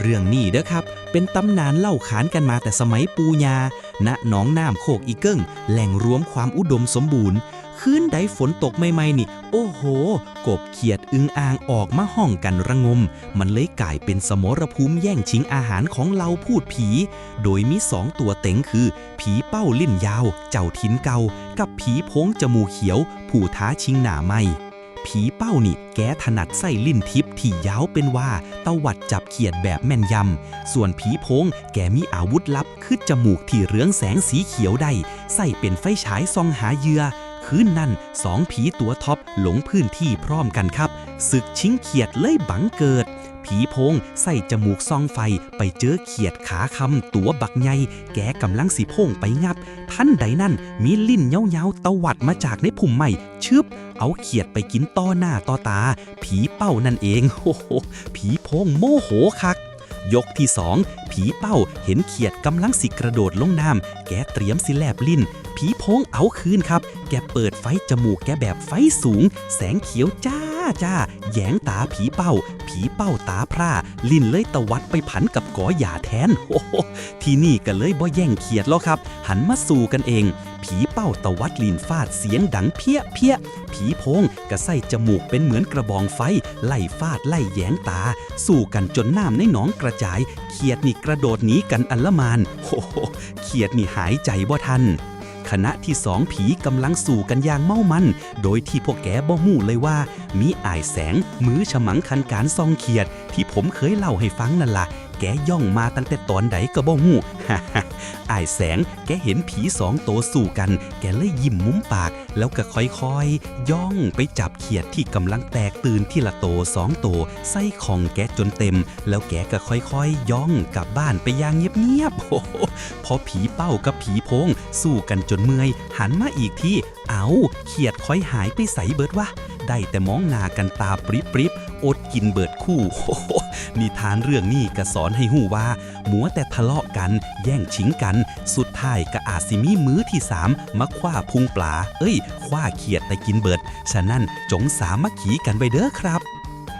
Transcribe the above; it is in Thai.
เรื่องนี้เด้อครับ เป็นตำนานเล่าขานกันมาแต่สมัยปูญาณหนองน้ำโคกอีเกิ้ง แหล่งรวมความอุดมสมบูรณ์คืนใดฝนตกใหม่ๆนี่ โอ้โห กบเขียดอึงอ่างออกมาห้องกันระงม มันเลยกลายเป็นสมรภูมิแย่งชิงอาหารของเราพูดผี โดยมีสองตัวเต็งคือ ผีเป้าลิ้นยาว เจ้าทินเกา กับผีพงจมูกเขียว ผู้ท้าชิงหนาไหม ผีเป้านี่แกถนัดไส้ลิ้นทิพย์ที่ยาวเป็นว่าตวัดจับเขียดแบบแม่นยำ ส่วนผีพงแกมีอาวุธลับคือจมูกที่เรืองแสงสีเขียวได้ใส่เป็นไฟฉายส่องหาเหยื่อคืนนั่นสองผีตัวท็อปหลงพื้นที่พร้อมกันครับศึกชิงเขียดเลยบังเกิด ผีโพงใส่จมูกซองไฟไปเจอเขียดขาคำตัวบักใหญ่แกกำลังสีโพงไปงับ ท่านใดนั่นมีลิ้นเยาๆตวัดมาจากในผุ่มใหม่ชึบเอาเขียดไปกินต่อหน้าต่อตา ผีเป้านั่นเองโอ้โหผีโพงโมโหคัก ยกที่สองผีเป้าเห็นเขียดกำลังสิกระโดดลงน้ำแกเตรียมสิแลบลิ้น ผีโพงเอาคืนครับ แกเปิดไฟจมูกแกแบบไฟสูง แสงเขียวจ้าจ้าแยงตาผีเป้า ผีเป้าตาพร่า ลิ้นเลยตะวัดไปผันกับกอหย่าแทนโอ้โหที่นี่ก็เลยบ่แย่งเขียดแล้วครับ หันมาสู่กันเอง ผีเป้าตะวัดลินฟาดเสียงดังเพี้ยเพี้ยผีโพงก็ใสจมูกเป็นเหมือนกระบองไฟ ไล่ฟาดไล่แยงตา สู้กันจนน้ำในหนองกระจาย เขียดนี่กระโดดหนีกันอัละมานโอ้โหเขียดนี่หายใจบ่ทันคณะที่สองผีกำลังสู่กันอย่างเมามัน โดยที่พวกแกบ่หูเลยว่า มีอายแสง มือฉมังคันการซองเขียด ที่ผมเคยเล่าให้ฟังนั่นล่ะ แกย่องมาตั้งแต่ตอนใดก็บ่หูอายแสงแกเห็นผีสองโตวสู่กัน แกเลยยิ้มมุมปาก แล้วก็ค่อยๆ ย่องไปจับเขียดที่กำลังแตกตื่นที่ละโตสองโตวใส่ของแกจนเต็ม แล้วแกก็ค่อยๆย่องกลับบ้านไปอย่างเงียบๆโอ้พอผีเป้ากับผีโพง สู้กันจนเมื่อย หันมาอีกที่เอาเขียดค่อยหายไปใสเบิดวะ ได้แต่มองหน้ากันตาปริบปริบอดกินเบิดคู่นิทานเรื่องนี้ก็สอนให้หูว่ามัวแต่ทะเลาะกัน แย่งชิงกัน สุดท้ายก็อาจสิมีมือที่สามมาคว้าพุงปลา เอ้ยคว้าเขียดแต่กินเบิด ฉะนั้นจงสามัคคีกันไปเด้อครับ